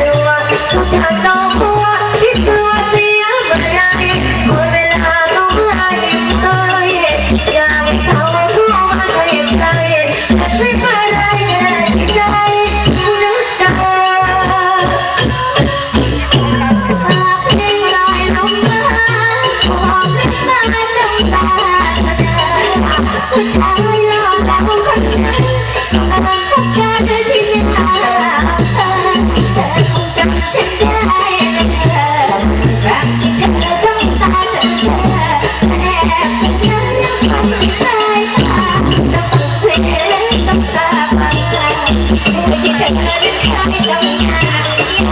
รัวเธอต้องกลัวที่เธอสิ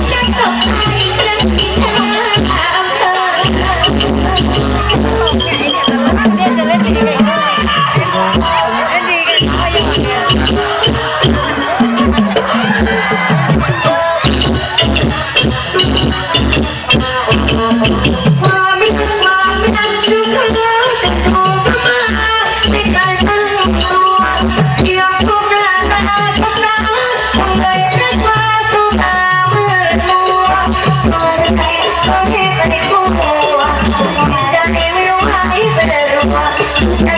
ใจสบตา Thank you.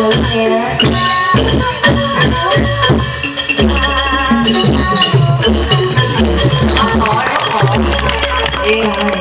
ร้องไงนะขอขอเอ้